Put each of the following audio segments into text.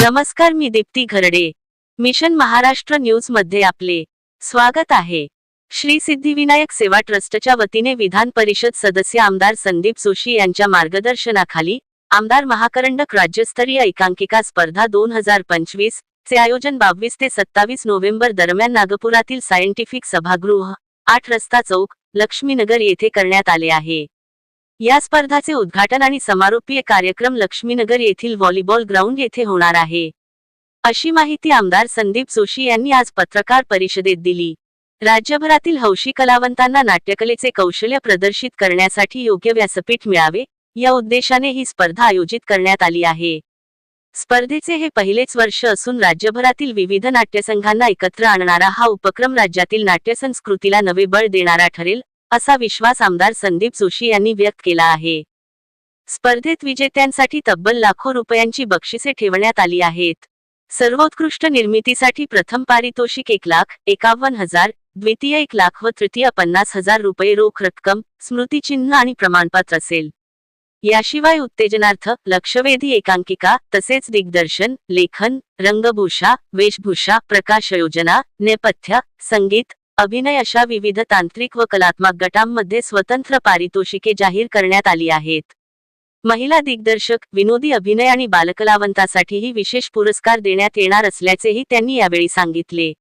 नमस्कार मी दीप्ती घरडे. मिशन महाराष्ट्र न्यूजमध्ये आपले स्वागत आहे. श्री सिद्धिविनायक सेवा ट्रस्टच्या वतीने विधान परिषद सदस्य आमदार संदीप जोशी यांच्या मार्गदर्शनाखाली आमदार महाकरंडक राज्यस्तरीय एकांकिका स्पर्धा दोन हजार पंचवीस चे आयोजन बावीस ते सत्तावीस नोव्हेंबर दरम्यान नागपुरातील सायंटिफिक सभागृह आठ रस्ता चौक लक्ष्मीनगर येथे करण्यात आले आहे. या स्पर्धाचे उद्घाटन आणि समारोपीय कार्यक्रम लक्ष्मीनगर येथील व्हॉलीबॉल ग्राउंड येथे होणार आहे. अशी माहिती आमदार संदीप जोशी यांनी आज पत्रकार परिषदेत दिली. राज्यभरातील हौशी कलावंतांना नाट्यकलेचे कौशल्य प्रदर्शित करण्यासाठी योग्य व्यासपीठ मिळावे या उद्देशाने ही स्पर्धा आयोजित करण्यात आली आहे. स्पर्धेचे हे पहिलेच वर्ष असून राज्यभरातील विविध नाट्यसंघांना एकत्र आणणारा हा उपक्रम राज्यातील नाट्यसंस्कृतीला नवे बळ देणारा ठरेल असा विश्वास आमदार संदीप जोशी यांनी व्यक्त केला आहे. स्पर्धेत विजेत्यांसाठी तब्बल लाखो रुपयांची बक्षिसे ठेवण्यात आली आहेत. सर्वोत्कृष्ट निर्मितीसाठी प्रथम पारितोषिक एक लाख एकावन्न हजार द्वितीय एक लाख व तृतीय पन्नास हजार रुपये रोख रक्कम स्मृतिचिन्ह आणि प्रमाणपत्र असेल. याशिवाय उत्तेजनार्थ लक्षवेधी एकांकिका तसेच दिग्दर्शन लेखन रंगभूषा वेशभूषा प्रकाश योजना नेपथ्य संगीत अभिनय अशा विविध तांत्रिक व कलात्मक गटांमध्ये स्वतंत्र पारितोषिके जाहीर करण्यात आली आहेत. महिला दिग्दर्शक विनोदी अभिनय आणि बालकलावंतासाठीही विशेष पुरस्कार देण्यात येणार असल्याचेही त्यांनी यावेळी सांगितले.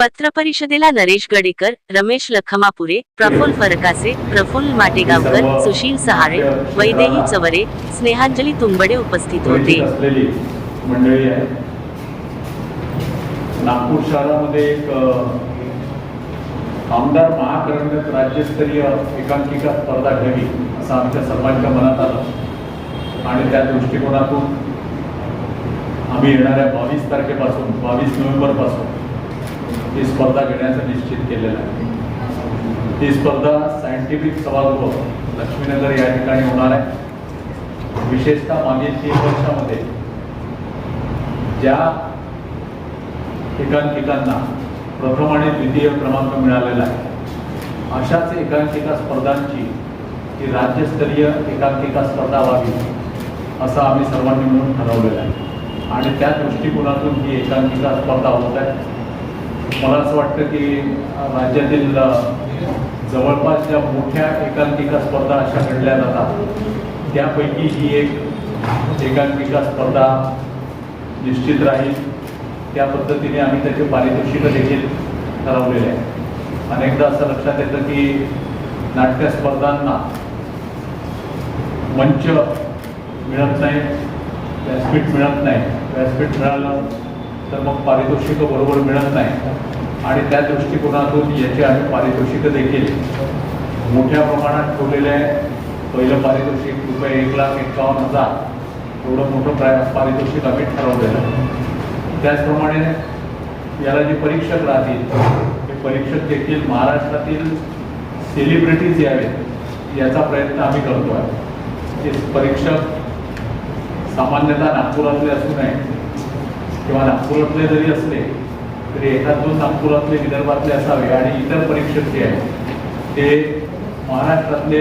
पत्रपरिषदेला नरेश गडेकर रमेश लखमापुरे प्रफुल्ल फरकासे प्रफुल्ल माटेगावकर सुशील सहारे वैदेही चवरे स्नेहांजली तुंबडे उपस्थित होते. मंडळी आहे नागपूर शहरामध्ये एक आमदार महाकरंडक राज्यस्तरीय एकांकिका स्पर्धा घ्यावी असं आमच्या सर्वांच्या मनात आलं. आणि त्या दृष्टिकोनातून आम्ही येणाऱ्या बावीस तारखेपासून बावीस नोव्हेंबरपासून ही स्पर्धा घेण्याचं निश्चित केलेलं आहे. ही स्पर्धा सायंटिफिक सभागृह लक्ष्मीनगर या ठिकाणी होणार आहे. विशेषतः मागील तीन वर्षामध्ये ज्या एकांकिकांना प्रथम आणि द्वितीय क्रमांक मिळालेला आहे अशाच एकांकिका स्पर्धांची ही राज्यस्तरीय एकांकिका स्पर्धा व्हावी असं आम्ही सर्वांनी मिळून ठरवलेलं आहे. आणि त्या दृष्टिकोनातून ही एकांकिका स्पर्धा होत आहे. मला असं वाटतं की राज्यातील जवळपास ज्या मोठ्या एकांकिका स्पर्धा अशा घडल्या जातात. त्यापैकी ही एक एकांकिका स्पर्धा निश्चित राहील. त्या पद्धतीने आम्ही त्याचे पारितोषिकं देखील ठरवलेले आहे. अनेकदा असं लक्षात येतं की नाट्य स्पर्धांना मंच मिळत नाही व्यासपीठ मिळत नाही. व्यासपीठ मिळालं तर मग पारितोषिकं बरोबर मिळत नाही. आणि त्या दृष्टिकोनातून याचे आम्ही पारितोषिकं देखील मोठ्या प्रमाणात ठेवलेले आहे. पहिलं पारितोषिक रुपये एक लाख एकावन्न हजार. एवढं मोठं प्रा पारितोषिक आम्ही ठरवलेलं त्याचप्रमाणे याला जे परीक्षक राहतील ते परीक्षक देखील महाराष्ट्रातील सेलिब्रिटीज यावेत याचा प्रयत्न आम्ही करतो आहे ते परीक्षक सामान्यतः नागपुरातले असू नये किंवा नागपुरातले जरी असले तरी एखाद दोन नागपुरातले विदर्भातले असावे आणि इतर परीक्षक जे आहेत ते महाराष्ट्रातले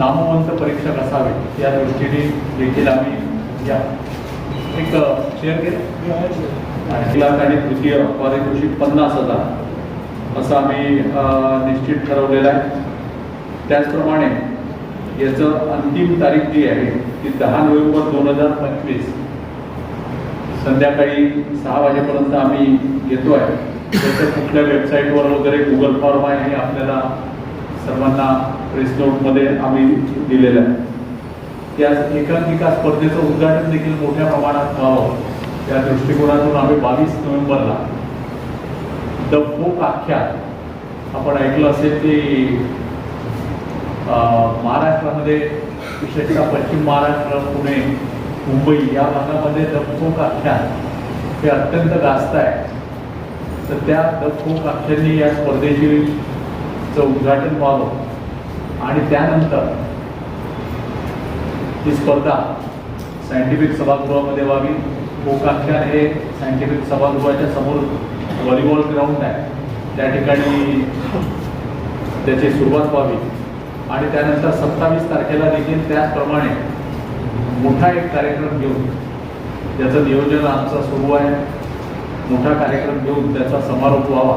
नामवंत परीक्षक असावे या दृष्टीने देखील आम्ही या. एक शेअर केलं? आणि लाख आणि तृतीय पारितोषिक पन्नास हजार असं आम्ही निश्चित ठरवलेलं आहे. त्याचप्रमाणे याचं अंतिम तारीख जी आहे ती दहा नोव्हेंबर दोन हजार पंचवीस. संध्याकाळी सहा वाजेपर्यंत आम्ही येतो आहे. त्याचं कुठल्या वेबसाईटवर वगैरे गुगल फॉर्म आहे हे आपल्याला सर्वांना प्रेस नोटमध्ये आम्ही दिलेलं आहे. त्या एकांकिका स्पर्धेचं उद्घाटन देखील मोठ्या प्रमाणात व्हावं. त्या दृष्टिकोनातून आम्ही बावीस नोव्हेंबरला द फोक आख्यात आपण ऐकलं असेल की महाराष्ट्रामध्ये विशेषतः पश्चिम महाराष्ट्र पुणे मुंबई या भागामध्ये द आख्यान हे अत्यंत गाजत आहे. तर त्या द आख्यांनी या स्पर्धेची उद्घाटन व्हावं. आणि त्यानंतर ही स्पर्धा सायंटिफिक सभागृहामध्ये व्हावी. गोकाख्या हे सायंटिफिक सभागृहाच्या समोर व्हॉलीबॉल ग्राउंड आहे. त्या ठिकाणी त्याची सुरुवात व्हावी. आणि त्यानंतर सत्तावीस तारखेला देखील त्याचप्रमाणे मोठा एक कार्यक्रम घेऊन त्याचं नियोजन आमचं सुरू आहे. मोठा कार्यक्रम घेऊन त्याचा समारोप व्हावा.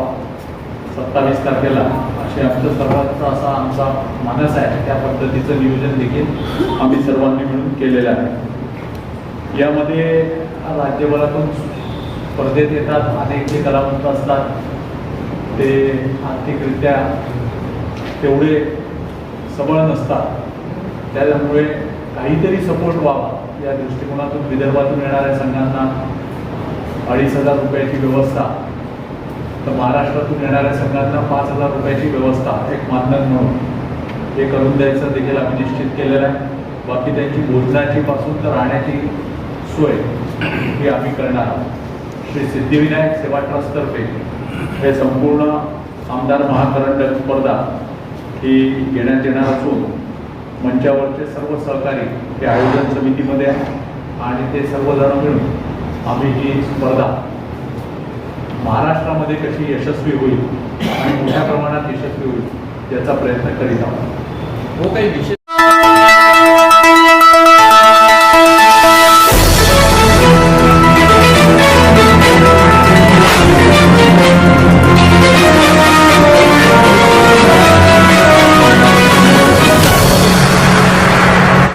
सत्तावीस तारखेला असे आमचं सर्वांचा असा आमचा मानस आहे. त्या पद्धतीचं नियोजन देखील आम्ही सर्वांनी मिळून केलेलं आहे. यामध्ये राज्यभरातून स्पर्धेत येतात अनेक जे कलावंत असतात. ते आर्थिकरित्या तेवढे सबळ नसतात. त्यामुळे काहीतरी सपोर्ट व्हावा या दृष्टिकोनातून विदर्भातून येणाऱ्या संघांना अडीच हजार रुपयाची व्यवस्था तर महाराष्ट्रातून येणाऱ्या संघांना पाच हजार रुपयाची व्यवस्था एक मानधन म्हणून. हे करून द्यायचं देखील आम्ही निश्चित केलेलं आहे. बाकी त्यांची भोजनाची पासून तर राहण्याची सोय ही आम्ही करणार आहोत. श्री सिद्धिविनायक सेवा ट्रस्टतर्फे हे संपूर्ण आमदार महाकरंडक स्पर्धा ही घेण्यात येणार असून मंचावरचे सर्व सहकारी हे आयोजन समितीमध्ये आहे आणि ते सर्वजण मिळून आम्ही ही स्पर्धा महाराष्ट्रामध्ये कशी यशस्वी होईल आणि मोठ्या प्रमाणात यशस्वी होईल याचा प्रयत्न करीत आहोत. हो काही विशेष